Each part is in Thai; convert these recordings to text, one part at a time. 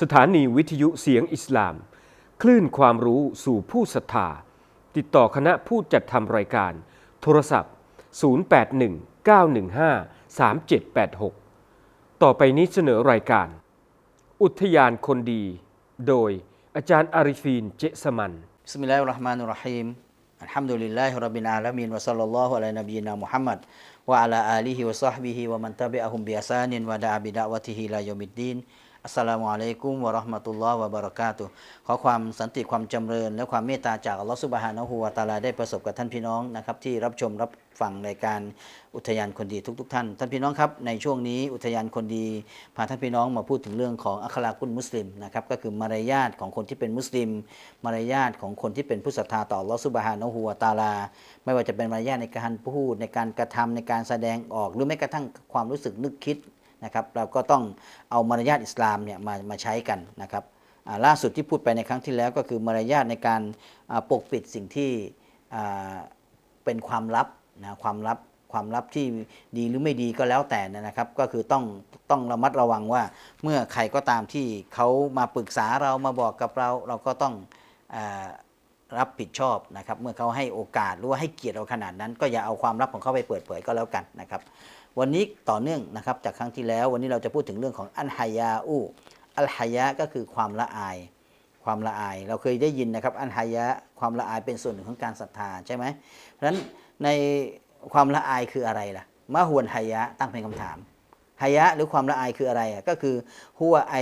สถานีวิทยุเสียงอิสลาม คลื่นความรู้สู่ผู้ศรัทธา ติดต่อคณะผู้จัดทำรายการ โทรศัพท์ 0819153786 ต่อไปนี้เสนอรายการ อุทยานคนดี โดยอาจารย์อาริฟีนเจสมันสมิลลาฮิระห์มานุรราะฮีมอัลฮัมดุลิลลาฮิรับบิลอาลามีนวะสัลลัลลอฮุอะลัยนบีนามุฮัมมัดวะอะลาอาลีฮิวะซอฮบิฮิวะมันตะบิอะฮุมบิอัสานินวะดาอาบิดะวะติฮิลายอมิดดีน อะลัยกุมวะราะห์มะตุลลอฮ์วะบะเราะกาตุขอความสันติความจำเริญ และความเมตตาจากอัลลอฮ์ซุบฮานะฮูวะตะอาลาได้ประสบกับท่านพี่น้องนะครับที่รับชมรับฟังรายการอุทยานคนดีทุกๆท่าน ท่านพี่น้องครับในช่วงนี้อุทยานคนดีพาท่านพี่น้องมาพูดถึงเรื่องของอัคลากุลมุสลิมนะครับก็คือมารยาทของคนที่เป็นมุสลิม มารยาทของคนที่เป็นผู้ศรัทธาต่อลลอฮ์ซุบฮานะฮูวตาลา ไม่ว่าจะเป็นมารยาทในการพูดในการกระทำในการแสดงออก หรือแม้กระทั่งความรู้สึกนึกคิด นะครับเราก็ต้องเอามารยาทอิสลามเนี่ยมามาใช้กันนะครับล่าสุดที่พูดไปในครั้งที่แล้วก็คือมารยาทในการปกปิดสิ่งที่เป็นความลับนะความลับความลับที่ดีหรือไม่ดีก็แล้วแต่นะครับ ก็คือต้องต้องระมัดระวังว่าเมื่อใครก็ตามที่เขามาปรึกษาเรามาบอกกับเราเราก็ต้องอรับผิดชอบนะครับ เมื่อเขาให้โอกาสหรือว่าให้เกียรติเราขนาดนั้น ก็อย่าเอาความลับของเขาไปเปิดเผยก็แล้วกันนะครับ วันนี้ต่อเนื่องนะครับจากครั้งที่แล้ววันนี้เราจะพูดถึงเรื่องของอันฮายาอูอัลฮายะก็คือความละอาย ความละอาย เราเคยได้ยินนะครับอันฮายะความละอายเป็นส่วนหนึ่งของการศรัทธาใช่ไหมเพราะฉะนั้นในความละอายคืออะไรล่ะมะฮวนฮายะตั้งเป็นคำถามฮายะหรือความละอายคืออะไรอะก็คือหัวไอ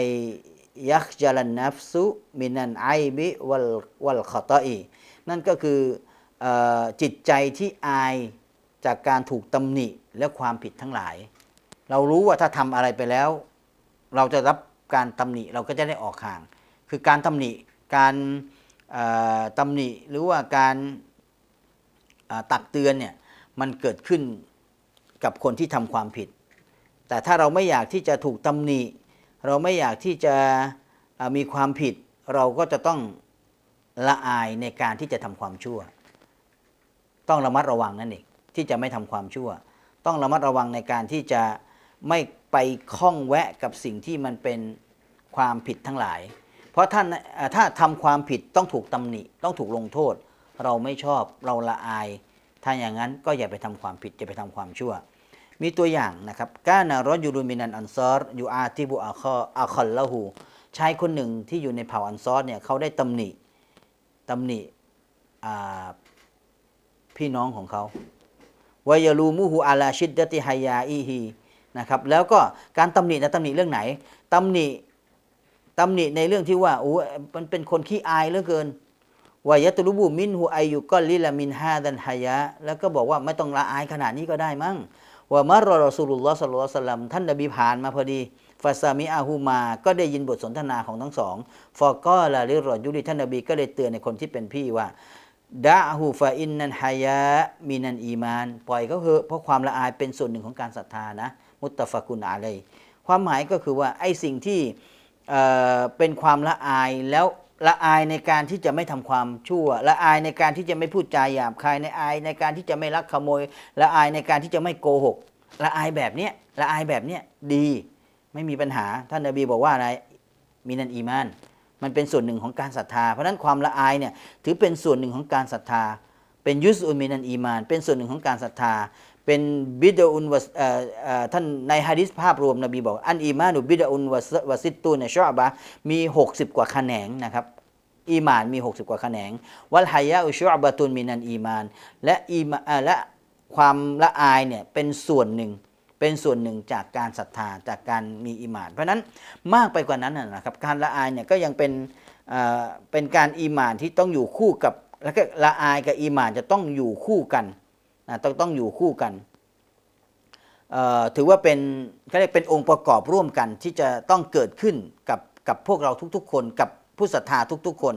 ยักจลันนัฟซุมินันไอบิวัลวัลขตอีนั่นก็คือออจิตใจที่อาย จากการถูกตำหนิและความผิดทั้งหลาย เรารู้ว่าถ้าทำอะไรไปแล้ว เราจะรับการตำหนิเราก็จะได้ออกห่าง คือการตำหนิการเอ่อตำหนิหรือว่าการตักเตือนเนี่ยมันเกิดขึ้นกับคนที่ทำความผิด แต่ถ้าเราไม่อยากที่จะถูกตำหนิ เราไม่อยากที่จะมีความผิด เราก็จะต้องละอายในการที่จะทำความชั่ว ต้องระมัดระวังนั่นเอง ที่จะไม่ทำความชั่ว ต้องระมัดระวังในการที่จะไม่ไปคล้องแวะกับสิ่งที่มันเป็นความผิดทั้งหลาย เพราะท่านถ้าทำความผิดต้องถูกตำหนิต้องถูกลงโทษ เราไม่ชอบเราละอาย ถ้าอย่างนั้นก็อย่าไปทำความผิดอย่าไปทำความชั่ว มีตัวอย่างนะครับกานารอยูรุมินันอันซอรอยู่อาติบุอาคออาคอลละหูชายคนหนึ่งที่อยู่ในเผ่าอันซอรเนี่ยเขาได้ตำหนิตำหนิพี่น้องของเขา วายาลูมูฮูอาลาชิดดติฮายาอีฮีนะครับแล้วก็การตำหนินะตำหนิเรื่องไหนตำหนิตำหนิในเรื่องที่ว่าโอ้มันเป็นคนขี้อายเหลือเกินวายะตุลุบูมินหูอายุก็ลิลามินฮาดันฮายะแล้วก็บอกว่าไม่ต้องละอายขนาดนี้ก็ได้มั้งว่ามารอรอสูลุลลอฮ์สัลลัลลอฮุอะลัยฮิวะสัลลัมท่านนบีผ่านมาพอดีฟาซามิอาฮูมา ก็ได้ยินบทสนทนาของทั้งสองฟอก็ละลิรอยุลิท่านนบีก็เลยเตือนในคนที่เป็นพี่ว่า ดะฮูฟาอินนันฮายะมินันอีมาน ปล่อยเขาเถอะเพราะความละอายเป็นส่วนหนึ่งของการศรัทธานะ มุตตะฟะกุนอาเลยความหมายก็คือว่าไอ้สิ่งที่เอ่อเป็นความละอายแล้วละอายในการที่จะไม่ทำความชั่ว ละอายในการที่จะไม่พูดจาหยาบคายในอายในการที่จะไม่ลักขโมย ละอายในการที่จะไม่โกหก ละอายแบบเนี้ยละอายแบบเนี้ยดี ไม่มีปัญหาท่านนบีบอกว่าอะไรมีนันอีมาน มันเป็นส่วนหนึ่งของการศรัทธา เพราะนั้นความละอายเนี่ยถือเป็นส่วนหนึ่งของการศรัทธา เป็นยุสอุมินันอีมาน เป็นส่วนหนึ่งของการศรัทธา เป็นบิดาอุนวะท่านในฮะดิษภาพรวมนบีบอก อันอีมานุบิดาอุนวะซิตตูในชอบะมี 60 กว่าแขนงนะครับอีมานมี 60 กว่าแขนง วัลฮายะอุชอบะตุนมินันอีมาน และอีมาและความละอายเนี่ยเป็นส่วนหนึ่ง เป็นส่วนหนึ่งจากการศรัทธาจากการมีอีหมาน เพราะนั้นมากไปกว่านั้นนะครับการละอายเนี่ยก็ยังเป็นเอ่อเป็นการอีหมานที่ต้องอยู่คู่กับแล้วก็ละอายกับอีหมานจะต้องอยู่คู่กันนะต้องต้องอยู่คู่กันเอ่อถือว่าเป็นเขาเรียกเป็นองค์ประกอบร่วมกันที่จะต้องเกิดขึ้นกับกับพวกเราทุกๆ คนกับผู้ศรัทธาทุกๆ คน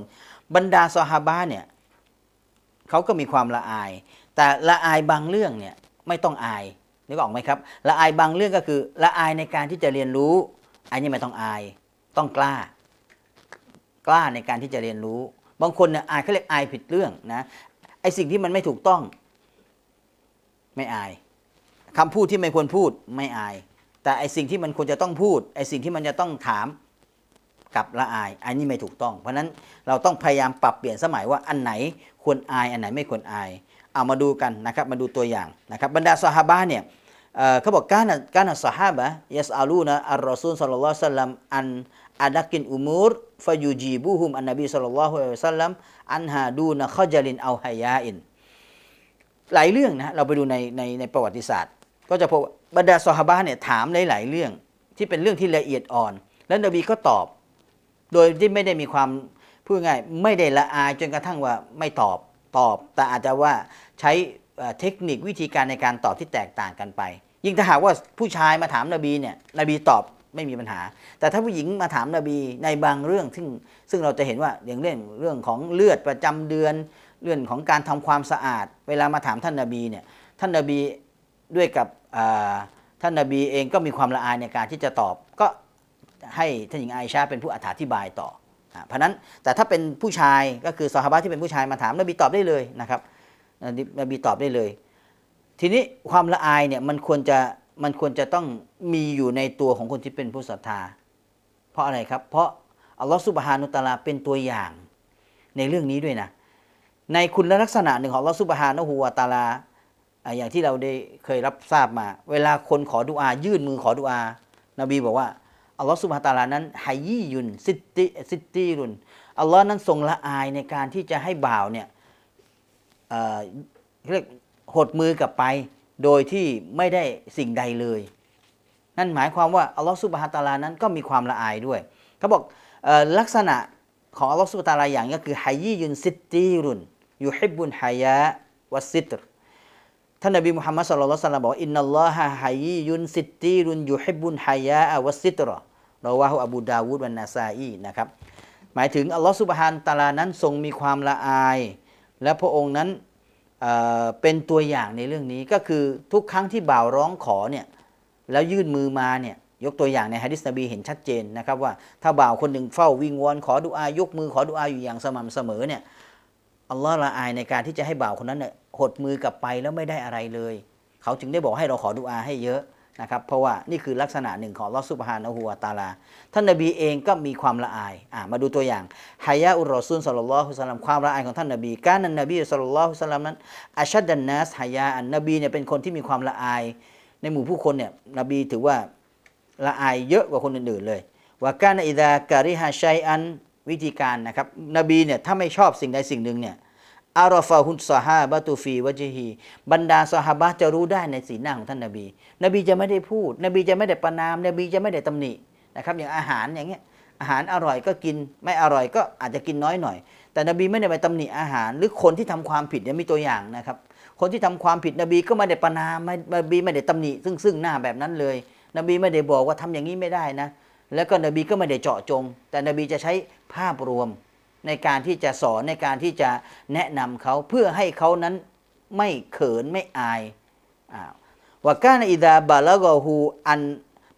บรรดาซอฮาบะเนี่ยเขาก็มีความละอาย แต่ละอายบางเรื่องเนี่ยไม่ต้องอาย นึกออกไหมครับละอายบางเรื่องก็คือละอายในการที่จะเรียนรู้ อันนี้ไม่ต้องอาย ต้องกล้า กล้าในการที่จะเรียนรู้ บางคนเนี่ยอายเขาเรียกอายผิดเรื่องนะไอสิ่งที่มันไม่ถูกต้อง ไม่อายคำพูดที่ไม่ควรพูดไม่อาย แต่ไอสิ่งที่มันควรจะต้องพูดไอสิ่งที่มันจะต้องถามกับละอาย อันนี้ไม่ถูกต้อง เพราะฉะนั้นเราต้องพยายามปรับเปลี่ยนสมัยว่าอันไหนควรอาย อันไหนไม่ควรอาย เอามาดูกันนะครับมาดูตัวอย่างนะครับบรรดาสหาบะเนี่ยเเขาบอกการการสหาบะยัสอาลูนะอัลรอซูลสัลลัลลอฮุอะลัยฮิวะสัลลัมอันอาดักินอุมูรฟายุจีบูฮุมอันนบีสัลลัลลอฮุอะลัยฮิวะสัลลัมอันฮาดูนะขจลินเอาฮายาอินหลายเรื่องนะเราไปดูในในในประวัติศาสตร์ ก็จะพบบรรดาซอฮาบะเนี่ยถามหลายๆเรื่องที่เป็นเรื่องที่ละเอียดอ่อน แล้วนบีก็ตอบ โดยที่ไม่ได้มีความพูดง่ายไม่ได้ละอายจนกระทั่งว่าไม่ตอบ ตอบ แต่อาจจะว่าใช้เทคนิควิธีการในการตอบที่แตกต่างกันไป ยิ่งถ้าหากว่าผู้ชายมาถามนบีเนี่ยนบีตอบไม่มีปัญหา แต่ถ้าผู้หญิงมาถามนบีในบางเรื่อง ซึ่งซึ่งเราจะเห็นว่าอย่างเรื่องเรื่องของเลือดประจำเดือน เรื่องของการทำความสะอาด เวลามาถามท่านนบีเนี่ยท่านนบีด้วยกับท่านนบีเองก็มีความละอายในการที่จะตอบ ก็ให้ท่านหญิงไอชาเป็นผู้อธิบายต่อ เพราะนั้นแต่ถ้าเป็นผู้ชายก็คือซอฮาบะที่เป็นผู้ชายมาถามนบีตอบได้เลยนะครับนบีนบีตอบได้เลย ทีนี้ความละอายเนี่ยมันควรจะมันควรจะต้องมีอยู่ในตัวของคนที่เป็นผู้ศรัทธา เพราะอะไรครับ เพราะอัลลอฮฺสุบฮานุตะอาลาเป็นตัวอย่างในเรื่องนี้ด้วยนะ ในคุณลักษณะหนึ่งของอัลลอฮฺสุบฮานะฮูวาตาลาอ่าอย่างที่เราได้เคยรับทราบมา เวลาคนขอดุอา ยื่นมือขอดุอา นบีบอกว่า อัลลอฮฺสุบฮานตาลานั้นฮัยยียุนซิตติซิตตีรุนอัลลอฮ์นั้นทรงละอายในการที่จะให้บ่าวเนี่ยเรียกหดมือกลับไป โดยที่ไม่ได้สิ่งใดเลย นั่นหมายความว่าอัลลอฮฺสุบฮานตาลานั้นก็มีความละอายด้วยเขาบอกอลักษณะของอัลลอฮฺสุบฮานตาลาอย่างก็คือฮัยยียุนซิตตีรุนยูฮิบุนฮายะวัสซิตรท่านนบีมุฮัมมัดสุลลัลลอฮุอะลัยฮิวะสัลลัมบอกอินนัลลอฮะฮัยยุนซิตตีรุนยูฮิบุนฮายะอะวัสซิตรอ เราว่าอบูดาวูดวันนาซาอีนะครับ หมายถึงอัลลอฮฺสุบฮานตาลานั้นทรงมีความละอาย และพระองค์นั้นเเป็นตัวอย่างในเรื่องนี้ก็คือทุกครั้งที่บ่าวร้องขอเนี่ยแล้วยื่นมือมาเนี่ยยกตัวอย่างในฮะดิษนบีเห็นชัดเจนนะครับว่าถ้าบ่าวคนหนึ่งเฝ้าวิงวอนขอดุอายกมือขอดุอาอยู่อย่างสม่ำเสมอเนี่ยอัลลอฮ์ละอายในการที่จะให้บ่าวคนนั้นเนี่ยหดมือกลับไปแล้วไม่ได้อะไรเลย เขาจึงได้บอกให้เราขอดุอาให้เยอะ นะครับเพราะว่านี่คือลักษณะหนึ่งของลอฮ์ซุบฮานะฮูวตาลา ท่านนบีเองก็มีความละอายอ่ามาดูตัวอย่างฮายะอุรอซูลสัลลัลลอฮุสัลลัมความละอายของท่านนบีการนันนบีสัลลัลลอฮุสัลลัมนั้นอัชดันนัสฮายะอันนบีเนี่ยเป็นคนที่มีความละอาย ในหมู่ผู้คนเนี่ยนบีถือว่าละอายเยอะกว่าคนอื่นๆเลยว่าการอิดาการิฮาชัยอันวิธีการนะครับนบีเนี่ยถ้าไม่ชอบสิ่งใดสิ่งหนึ่งเนี่ย อารอฟาฮุนซาฮาบะตูฟีวะจฮีบรรดาซอฮบะจะรู้ได้ในสีหน้าของท่านนบี นบีจะไม่ได้พูด นบีจะไม่ได้ประนาม นบีจะไม่ได้ตำหนินะครับ อย่างอาหารอย่างเงี้ยอาหารอร่อยก็กินไม่อร่อยก็อาจจะกินน้อยหน่อย แต่นบีไม่ได้ไปตำหนิอาหาร หรือคนที่ทำความผิดเนี่ยมีตัวอย่างนะครับ คนที่ทำความผิดนบีก็ไม่ได้ประนามไม่นบีไม่ได้ตำหนิซึ่งซึ่งหน้าแบบนั้นเลย นบีไม่ได้บอกว่าทำอย่างนี้ไม่ได้นะ แล้วก็นบีก็ไม่ได้เจาะจง แต่นบีจะใช้ภาพรวม ในการที่จะสอนในการที่จะแนะนำเขาเพื่อให้เขานั้นไม่เขินไม่อายอ่าว่าการอิดาบาลากอฮูอัน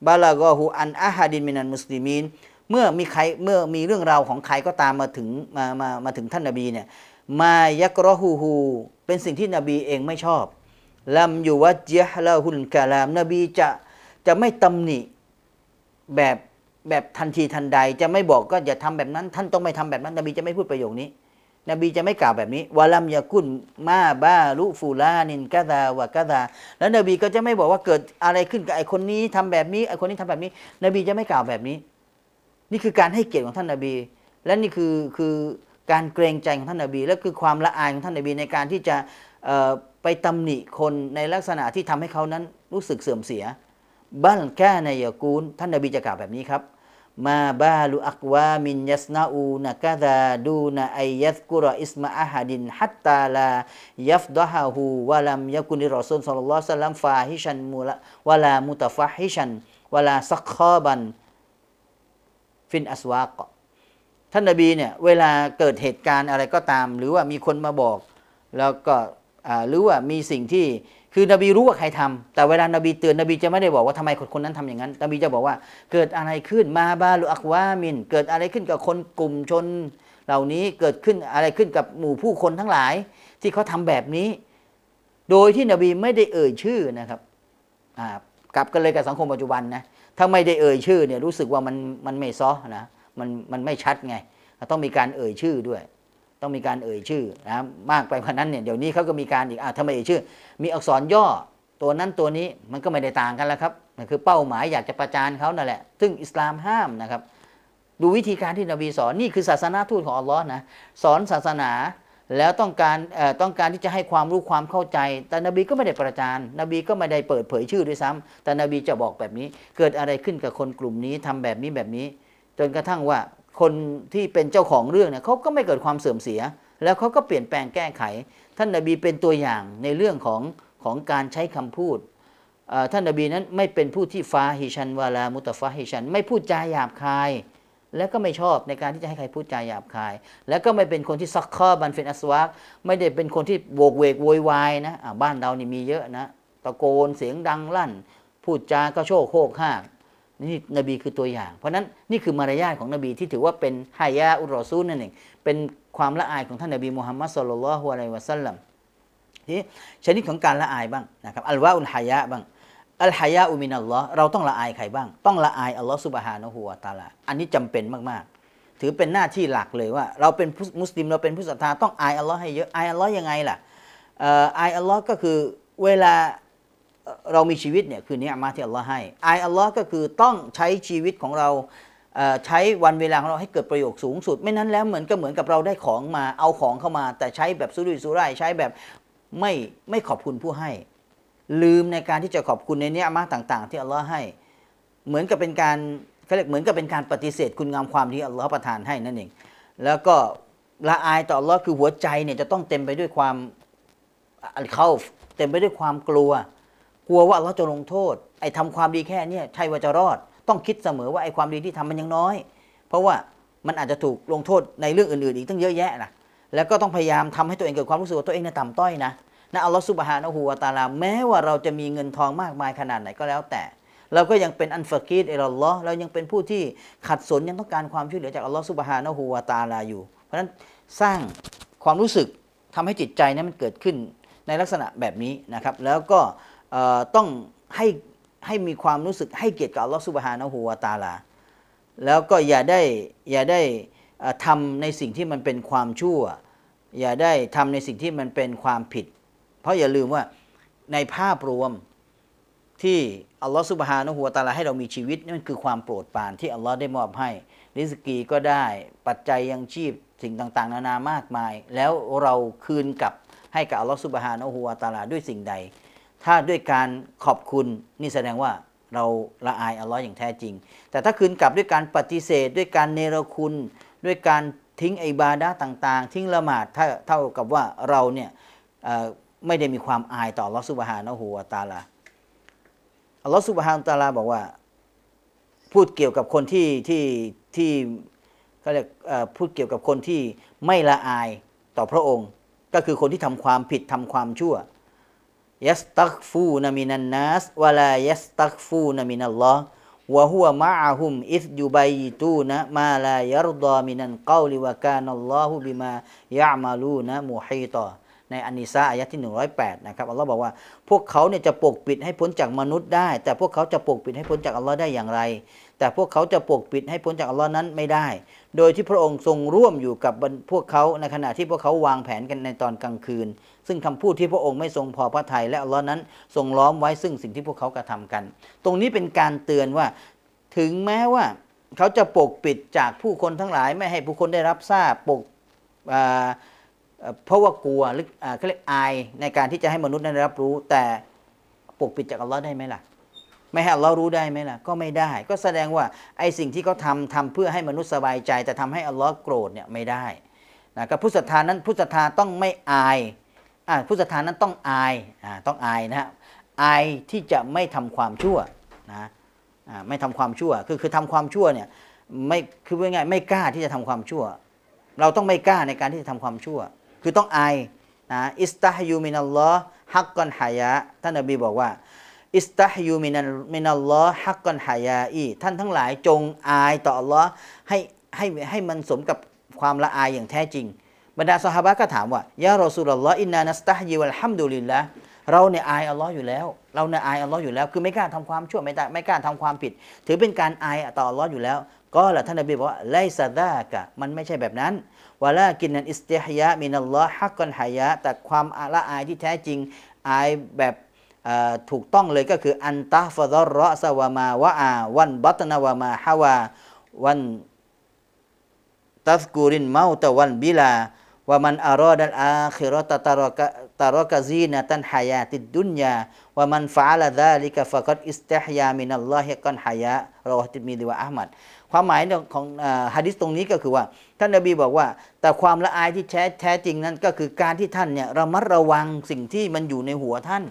บาลากอฮูอันอาฮัดินมินันมุสลิมีนเมื่อมีใครเมื่อมีเรื่องราวของใครก็ตามมาถึงมามามาถึงท่านนบีเนี่ยมายักรอฮูฮูเป็นสิ่งที่นบีเองไม่ชอบลัมอยู่วัจยะละหุลกะลามนบีจะจะไม่ตำหนิแบบ แบบทันทีทันใดจะไม่บอกก็อย่าทำแบบนั้น ท่านต้องไม่ทำแบบนั้น นบีจะไม่พูดประโยคนี้ นบีจะไม่กล่าวแบบนี้วะลัมยากุนมาบาลุฟูลานินกะดาวะกะดาแล้วนบีก็จะไม่บอกว่าเกิดอะไรขึ้นกับไอคนนี้ทำแบบนี้ไอคนนี้ทำแบบนี้ นบีจะไม่กล่าวแบบนี้ นี่คือการให้เกียรติของท่านนบี และนี่คือคือการเกรงใจของท่านนบี และคือความละอายของท่านนบีในการที่จะไปตำหนิคนในลักษณะที่ทำให้เขานั้นรู้สึกเสื่อมเสีย บัลแกนยากูลท่านนบีจะกล่าวแบบนี้ครับ มาบาลุอักวามินยัสนาอูนะกะดาดูนะไอยัสกุรออิสมาอะฮัดินฮัตตาลายัฟดะฮะฮูวะลัมยะกุนิรอซูลศ็อลลัลลอฮุอะลัยฮิวะซัลลัมฟาฮิชันมุละวะลามุตฟะฮิชันวะลาซักคอบันฟินอัสวากท่านนบีเนี่ยเวลาเกิดเหตุการณ์อะไรก็ตาม หรือว่ามีคนมาบอก แล้วก็หรือว่ามีสิ่งที่ คือนบีรู้ว่าใครทำแต่เวลานบีเตือนนบีจะไม่ได้บอกว่าทำไมคนคนนั้นทำอย่างนั้นนบีจะบอกว่า เกิดอะไรขึ้นมาบาลุอักวามิน เกิดอะไรขึ้นกับคนกลุ่มชน เหล่านี้เกิดขึ้นอะไรขึ้นกับหมู่ผู้คนทั้งหลาย ที่เขาทำแบบนี้ โดยที่นบีไม่ได้เอ่ยชื่อนะครับกลับกันเลยกับสังคมปัจจุบันนะถ้าไม่ได้เอ่ยชื่อเนี่ยรู้สึกว่ามันมันไม่ซ้อนะมันมันไม่ชัดไง ต้องมีการเอ่ยชื่อด้วย ต้องมีการเอ่ยชื่อนะมากไปกว่านั้นเนี่ยเดี๋ยวนี้เขาก็มีการอีกอะทำไมเอ่ยชื่อ มีอักษรย่อตัวนั้นตัวนี้มันก็ไม่ได้ต่างกันแล้วครับมันคือเป้าหมายอยากจะประจานเขานั่นแหละ ซึ่งอิสลามห้ามนะครับ ดูวิธีการที่นบีสอนนี่คือศาสนาทูตของอัลลอฮ์นะสอนศาสนาแล้วต้องการเอ่อต้องการที่จะให้ความรู้ความเข้าใจ แต่นบีก็ไม่ได้ประจานนบีก็ไม่ได้เปิดเผยชื่อด้วยซ้ำแต่นบีจะบอกแบบนี้ เกิดอะไรขึ้นกับคนกลุ่มนี้ทำแบบนี้แบบนี้ จนกระทั่งว่า คนที่เป็นเจ้าของเรื่องเนี่ยเขาก็ไม่เกิดความเสื่อมเสีย แล้วเขาก็เปลี่ยนแปลงแก้ไข ท่านนบีเป็นตัวอย่างในเรื่องของของการใช้คำพูดท่านนบีนั้นไม่เป็นผู้ที่ฟาฮิชันวาลามุตฟาฮิชัน ไม่พูดจาหยาบคาย แล้วก็ไม่ชอบในการที่จะให้ใครพูดจาหยาบคาย แล้วก็ไม่เป็นคนที่ซักข้อบันเฟนอัสวากไม่ได้เป็นคนที่โวกเวกโวยวายนะอ่าบ้านเรานี่มีเยอะนะ ตะโกนเสียงดังลั่น พูดจาก็โชกโคกห้าก นี่นบีคือตัวอย่าง เพราะนั้นนี่คือมารยาทของนบีที่ถือว่าเป็นฮายาอุรอซูลนั่นเองเป็นความละอายของท่านนบีมุฮัมมัดสุลลัลฮุอะลัยวะสัลลัมทีนี้ชนิดของการละอายบ้างนะครับอัลวาอุลฮายะบ้างอัลฮายาอุมินัลลอฮ์เราต้องละอายใครบ้าง ต้องละอายอัลลอฮ์สุบฮานะฮูวะตะอาลาอันนี้จำเป็นมากๆ ถือเป็นหน้าที่หลักเลยว่า เราเป็นมุสลิมเราเป็นผู้ศรัทธาต้องอายอัลลอฮ์ให้เยอะอายอัลลอฮ์ยังไงล่ะอายอัลลอฮ์ก็คือเวลา เรามีชีวิตเนี่ยคือเนี้ยมาที่อัลลอฮ์ให้อายอัลลอฮ์ก็คือต้องใช้ชีวิตของเราใช้วันเวลาของเราให้เกิดประโยชน์สูงสุด ไม่นั้นแล้วเหมือนก็เหมือนกับเราได้ของมาเอาของเข้ามา แต่ใช้แบบสุรุ่ยสุร่ายใช้แบบไม่ไม่ขอบคุณผู้ให้ ลืมในการที่จะขอบคุณในเนี้ยมาต่าง ๆ ที่อัลลอฮ์ให้ เหมือนกับเป็นการเขาเรียกเหมือนกับเป็นการปฏิเสธคุณงามความที่อัลลอฮ์ประทานให้นั่นเองแล้วก็ละอายต่ออัลลอฮ์คือหัวใจเนี่ยจะต้องเต็มไปด้วยความอัลเข้าเต็มไปด้วยความกลัว กลัวว่าอัลลอฮ์จะลงโทษ ไอ้ทำความดีแค่เนี้ใช่ว่าจะรอด ต้องคิดเสมอว่าไอ้ความดีที่ทำมันยังน้อย เพราะว่ามันอาจจะถูกลงโทษในเรื่องอื่นๆ อีกตั้งเยอะแยะนะแล้วก็ต้องพยายามทำให้ตัวเองเกิดความรู้สึกว่าตัวเองเนี่ยต่ำต้อยนะนะอัลลอฮ์ซุบฮานะฮูวะตาลาแม้ว่าเราจะมีเงินทองมากมายขนาดไหนก็แล้วแต่ เราก็ยังเป็นอันฟากีดเอลลอเรายังเป็นผู้ที่ขัดสนยังต้องการความช่วยเหลือจากอัลลอฮ์ซุบฮานะฮูวะตาลาอยู่ เพราะฉะนั้นสร้างความรู้สึกทำให้จิตใจนั้นมันเกิดขึ้นในลักษณะแบบนี้นะครับ แล้วก็ ต้องให้ให้มีความรู้สึกให้เกียรติกับอัลลอฮ์ซุบฮานะฮูวะตาลา แล้วก็อย่าได้อย่าได้ทำในสิ่งที่มันเป็นความชั่ว อย่าได้ทำในสิ่งที่มันเป็นความผิด เพราะอย่าลืมว่าในภาพรวมที่อัลลอฮฺสุบฮานะฮูวะตาลาให้เรามีชีวิตนั่นคือความโปรดปรานที่อัลลอฮ์ได้มอบให้ริสกีก็ได้ปัจจัยยังชีพสิ่งต่างๆ นานามากมาย แล้วเราคืนกลับให้กับอัลลอฮฺสุบฮานะฮูวะตาลาด้วยสิ่งใด ถ้าด้วยการขอบคุณนี่แสดงว่าเราละอายอัลลอฮ์อย่างแท้จริง แต่ถ้าคืนกลับด้วยการปฏิเสธ ด้วยการเนรคุณ ด้วยการทิ้งอิบาดะต่างๆ ทิ้งละหมาดเท่ากับว่าเราเนี่ยไม่ได้มีความอายต่อลอฮ์ซุบฮานะฮูวตาลาอัลลอฮ์ซุบฮานตาลาบอกว่า พูดเกี่ยวกับคนที่ที่ที่เขาเรียกพูดเกี่ยวกับคนที่ไม่ละอายต่อพระองค์ ก็คือคนที่ทำความผิดทำความชั่ว ยัสตักฟูนมินันนัสวะลายัสตักฟูนมินัลลอฮ์วะฮุวะมะอะฮุมอิซยุบัยตูนะมาลายรดอมินันกาลิวะกานัลลอฮุบิมายะมาลูนะมุฮีตอในอันนิสาอายะที่ 108 นะครับอัลลอฮ์บอกว่า พวกเขาเนี่ยจะปกปิดให้พ้นจากมนุษย์ได้ แต่พวกเขาจะปกปิดให้พ้นจากอัลลอฮ์ได้อย่างไร แต่พวกเขาจะปกปิดให้พ้นจากอัลลอฮ์นั้นไม่ได้ โดยที่พระองค์ทรงร่วมอยู่กับพวกเขาในขณะที่พวกเขาวางแผนกันในตอนกลางคืน ซึ่งคำพูดที่พระองค์ไม่ทรงพอพระทัยและอัลลอฮ์นั้นทรงล้อมไว้ซึ่งสิ่งที่พวกเขากระทำกัน ตรงนี้เป็นการเตือนว่า ถึงแม้ว่าเขาจะปกปิดจากผู้คนทั้งหลาย ไม่ให้ผู้คนได้รับทราบปกเพราะว่ากลัวหรืออ่าเขาเรียกอายในการที่จะให้มนุษย์นั้นได้รับรู้ แต่ปกปิดจากอัลลอฮ์ได้ไหมล่ะ ไม่ให้อัลลอฮ์รู้ได้ไหมล่ะ ก็ไม่ได้ ก็แสดงว่าไอ้สิ่งที่เขาทำทำเพื่อให้มนุษย์สบายใจ แต่ทำให้อัลลอฮ์โกรธเนี่ยไม่ได้นะกับผู้ศรัทธานั้นผู้ศรัทธาต้องไม่อายอ่าผู้ศรัทธานั้นต้องอายอ่าต้องอายนะฮะอายที่จะไม่ทำความชั่วนะอ่าไม่ทำความชั่ว คือคือทำความชั่วเนี่ยไม่คือว่าไงไม่กล้าที่จะทำความชั่ว เราต้องไม่กล้าในการที่จะทำความชั่ว คือต้องอายนะอิสตาฮยูมินัลลอฮ์ฮักกอนฮายะท่านนบีบอกว่า อิสตาฮยูมินัลมินัลลอฮ์ฮักกอนฮายาอีท่านทั้งหลายจงอายต่ออัลลอฮ์ให้ให้ให้มันสมกับความละอายอย่างแท้จริง บรรดาสหายก็ถามว่ายารอซูลลอฮ์อินนานัสตาฮยีวัลฮัมดุลิลละเราเนี่ยอายอัลลอฮ์อยู่แล้ว เราเนี่ยอายอัลลอฮ์อยู่แล้ว คือไม่กล้าทำความชั่วไม่ได้ไม่กล้าทำความผิด ถือเป็นการอายต่ออัลลอฮ์อยู่แล้ว ก็แหละท่านนบีบอกว่าไลซาดากะมันไม่ใช่แบบนั้นวะลากินนันอิสติฮยะมินัลลอฮ์ฮักกอนหายะแต่ความละอายที่แท้จริงอายแบบ ถูกต้องเลยก็คืออันตะฟะดรอซะวะมาวะอาวันบัตนาวะมาฮาวาวันตัสกูรินเมาตะวันบิลาว่ามันอารอดัลอาคิรอตะตารกะตารกะซีนะตันฮายาติดดุนยาว่ามันฟาลาซาลิกะฟะกัดอิสติฮยามินัลลอฮิกันฮายะรอติดมีดีวะอัลมัดความหมายของฮะดิษตรงนี้ก็คือว่า ท่านนบีบอกว่า แต่ความละอายที่แท้แท้จริงนั้นก็คือการที่ท่านเนี่ยระมัดระวังสิ่งที่มันอยู่ในหัวท่าน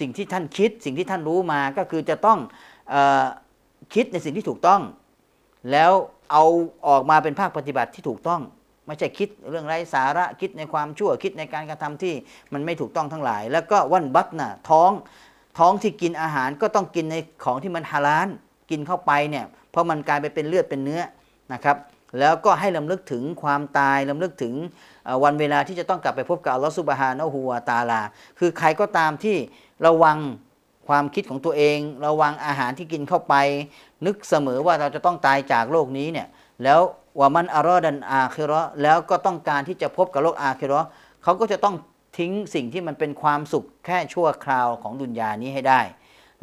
สิ่งที่ท่านคิด สิ่งที่ท่านรู้มาก็คือจะต้องอคิดในสิ่งที่ถูกต้อง แล้วเอาออกมาเป็นภาคปฏิบัติที่ถูกต้อง ไม่ใช่คิดเรื่องไร้สาระคิดในความชั่วคิดในการกระทำที่มันไม่ถูกต้องทั้งหลาย แล้วก็วันบัตน่ะท้องท้องที่กินอาหารก็ต้องกินในของที่มันฮาลาลกินเข้าไปเนี่ยเพราะมันกลายไปเป็นเลือดเป็นเนื้อนะครับแล้วก็ให้ลำลึกถึงความตายลำลึกถึงวันเวลาที่จะต้องกลับไปพบกับอัลลอฮฺซุบฮานะฮูวาตาลา คือใครก็ตามที่ ระวังความคิดของตัวเอง ระวังอาหารที่กินเข้าไป นึกเสมอว่าเราจะต้องตายจากโลกนี้เนี่ยแล้วว่ามันอารอดันอาคิราะแล้วก็ต้องการที่จะพบกับโลกอาคิราะเขาก็จะต้องทิ้งสิ่งที่มันเป็นความสุขแค่ชั่วคราวของดุนยานี้ให้ได้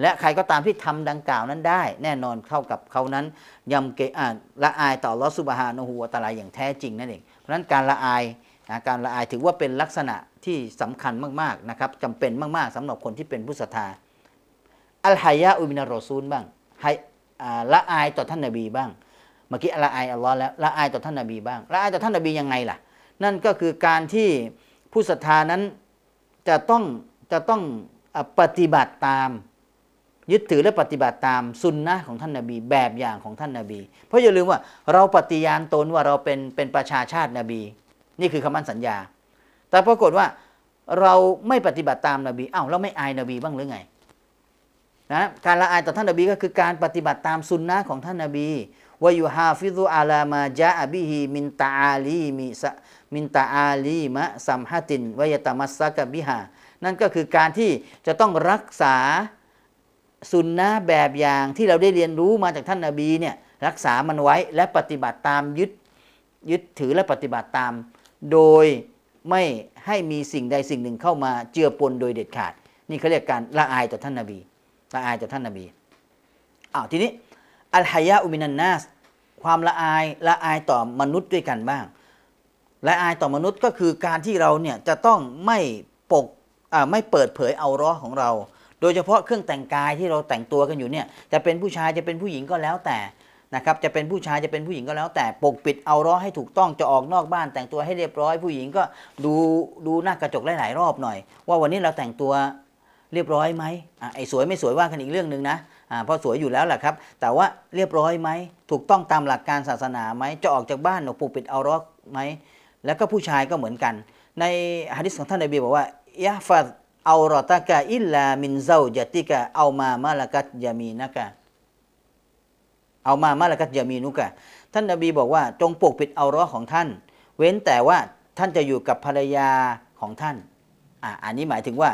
และใครก็ตามที่ทำดังกล่าวนั้นได้ แน่นอนเท่ากับเขานั้นยำเกอ่าละอายต่อลอฮฺซุบฮานะฮูวตะอาลาอย่างแท้จริงนั่นเองเพราะนั้นการละอายการละอายถือว่าเป็นลักษณะ ที่สำคัญมากๆนะครับจำเป็นมากๆสำหรับคนที่เป็นผู้ศรัทธาอัลฮายะอุบินารอซูลบ้างละอายต่อท่านนบีบ้าง เมื่อกี้ละอายอัลลอฮ์แล้วละอายต่อท่านนบีบ้างละอายต่อท่านนบียังไงล่ะ นั่นก็คือการที่ผู้ศรัทธานั้นจะต้องจะต้องปฏิบัติตาม ยึดถือและปฏิบัติตามสุนนะของท่านนบี แบบอย่างของท่านนบี เพราะอย่าลืมว่าเราปฏิญาณตนว่าเราเป็นเป็นประชาชาตินบี นี่คือคำมั่นสัญญา แต่ปรากฏว่าเราไม่ปฏิบัติตามนบีอ้าวเราไม่อายนบีบ้างหรือไงนะการละอายต่อท่านนบีก็คือการปฏิบัติตามสุนนะของท่านนบีวายุฮาฟิซุอาลามาจาอบิฮิมินตาอาลีมิสมินตาอาลีมะสัมฮัตินวายตามัสซะกะบิฮานั่นก็คือการที่จะต้องรักษาสุนนะแบบอย่างที่เราได้เรียนรู้มาจากท่านนบีเนี่ยรักษามันไว้และปฏิบัติตามยึดยึดถือและปฏิบัติตาม โดย ไม่ให้มีสิ่งใดสิ่งหนึ่งเข้ามาเจือปนโดยเด็ดขาด นี่เขาเรียกการละอายต่อท่านนบีละอายต่อท่านนบีอ้าวทีนี้อัลฮายะอุมินันนาสความละอายละอายต่อมนุษย์ด้วยกันบ้าง ละอายต่อมนุษย์ก็คือการที่เราเนี่ยจะต้องไม่ปกอ่าไม่เปิดเผยเอาร้อของเรา โดยเฉพาะเครื่องแต่งกายที่เราแต่งตัวกันอยู่เนี่ยจะเป็นผู้ชายจะเป็นผู้หญิงก็แล้วแต่ นะครับจะเป็นผู้ชายจะเป็นผู้หญิงก็แล้ว แต่ปกปิดเอาร้อให้ถูกต้องจะออกนอกบ้านแต่งตัวให้เรียบร้อย ผู้หญิงก็ดูดูหน้ากระจกหลายๆรอบหน่อย ว่าวันนี้เราแต่งตัวเรียบร้อยไหมอะไอ้สวยไม่สวยว่ากันอีกเรื่องหนึ่งนะอ่าเพราะสวยอยู่แล้วแหละครับ แต่ว่าเรียบร้อยไหมถูกต้องตามหลักการศาสนาไหมจะออกจากบ้านปกปิดเอารอไหมแล้วก็ผู้ชายก็เหมือนกัน ในฮะดิษของท่านนบีบอกว่ายะฟัดเอารอตะกะอิลลามินเซาจติกะเอามามาละกัตยามีนะกะ เอามามาละกัตยามีนุกะ ท่านนบีบอกว่าจงปกปิดเอาร้อของท่าน เว้นแต่ว่าท่านจะอยู่กับภรรยาของท่านอะอันนี้หมายถึงว่า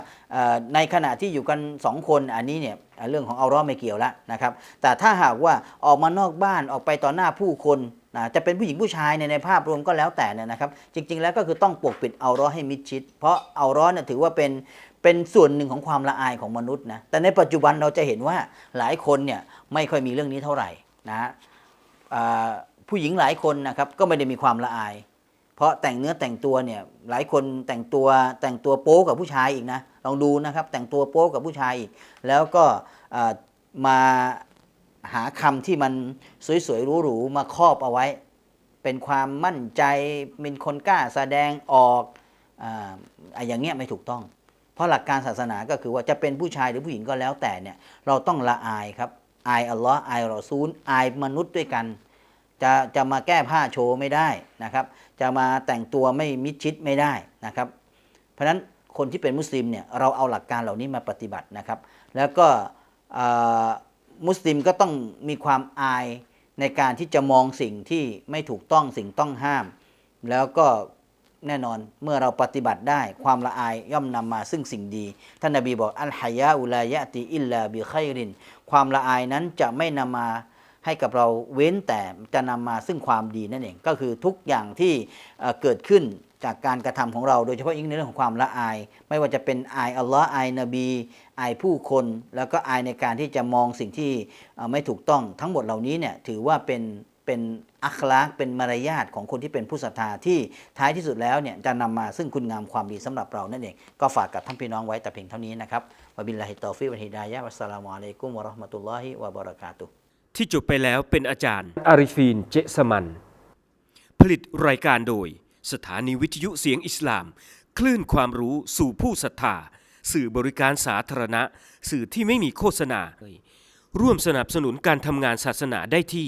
ในขณะที่อยู่กันสองคนอันนี้เนี่ยเรื่องของเอาร้อไม่เกี่ยวละนะครับ แต่ถ้าหากว่าออกมานอกบ้านออกไปต่อหน้าผู้คนนะจะเป็นผู้หญิงผู้ชายในในภาพรวมก็แล้วแต่เนี่ยนะครับ จริง ๆ แล้วก็คือต้องปกปิดเอาร้อให้มิดชิด เพราะเอาร้อเนี่ยถือว่าเป็นเป็นส่วนหนึ่งของความละอายของมนุษย์นะแต่ในปัจจุบันเราจะเห็นว่าหลายคนเนี่ยไม่ค่อยมีเรื่องนี้เท่าไหร่ นะฮะผู้หญิงหลายคนนะครับก็ไม่ได้มีความละอาย เพราะแต่งเนื้อแต่งตัวเนี่ยหลายคนแต่งตัวแต่งตัวโป๊กับผู้ชายอีกนะลองดูนะครับแต่งตัวโป๊กับผู้ชายอีกแล้วก็มาหาคำที่มันสวยๆหรูๆมาครอบเอาไว้ เป็นความมั่นใจเป็นคนกล้าแสดงออกอะอย่างเงี้ยไม่ถูกต้อง เพราะหลักการศาสนาก็คือว่าจะเป็นผู้ชายหรือผู้หญิงก็แล้วแต่เนี่ยเราต้องละอายครับ อายอัลลอฮ์อายรอซูลอายมนุษย์ด้วยกัน จะจะมาแก้ผ้าโชว์ไม่ได้นะครับ จะมาแต่งตัวไม่มิดชิดไม่ได้นะครับ เพราะฉะนั้นคนที่เป็นมุสลิมเนี่ยเราเอาหลักการเหล่านี้มาปฏิบัตินะครับ แล้วก็มุสลิมก็ต้องมีความอายในการที่จะมองสิ่งที่ไม่ถูกต้องสิ่งต้องห้าม แล้วก็ แน่นอนเมื่อเราปฏิบัติได้ความละอายย่อมนำมาซึ่งสิ่งดี ท่านนบีบอกอัลฮายาอุลายะติอิลลาบิไคริน ความละอายนั้นจะไม่นำมาให้กับเราเว้นแต่จะนำมาซึ่งความดีนั่นเอง ก็คือทุกอย่างที่เกิดขึ้นจากการกระทำของเราโดยเฉพาะยิ่งในเรื่องของความละอาย ไม่ว่าจะเป็นอายอัลลอฮ์อายนบีอายผู้คน แล้วก็อายในการที่จะมองสิ่งที่ไม่ถูกต้องทั้งหมดเหล่านี้เนี่ยถือว่าเป็น เป็นอัคลากเป็นมารยาทของคนที่เป็นผู้ศรัทธาที่ท้ายที่สุดแล้วเนี่ยจะนำมาซึ่งคุณงามความดีสำหรับเรานั่นเอง ก็ฝากกับท่านพี่น้องไว้แต่เพียงเท่านี้นะครับวะบิลลาฮิตตอฟิกวันฮิดายะฮ์วัสสลามุอะลัยกุมวะเราะห์มะตุลลอฮิวะบะเราะกาตุฮ์ที่จบไปแล้วเป็นอาจารย์อาริฟีนเจสมัน ผลิตรายการโดย สถานีวิทยุเสียงอิสลาม คลื่นความรู้สู่ผู้ศรัทธาสื่อบริการสาธารณะ สื่อที่ไม่มีโฆษณา ร่วมสนับสนุนการทำงานศาสนาได้ที่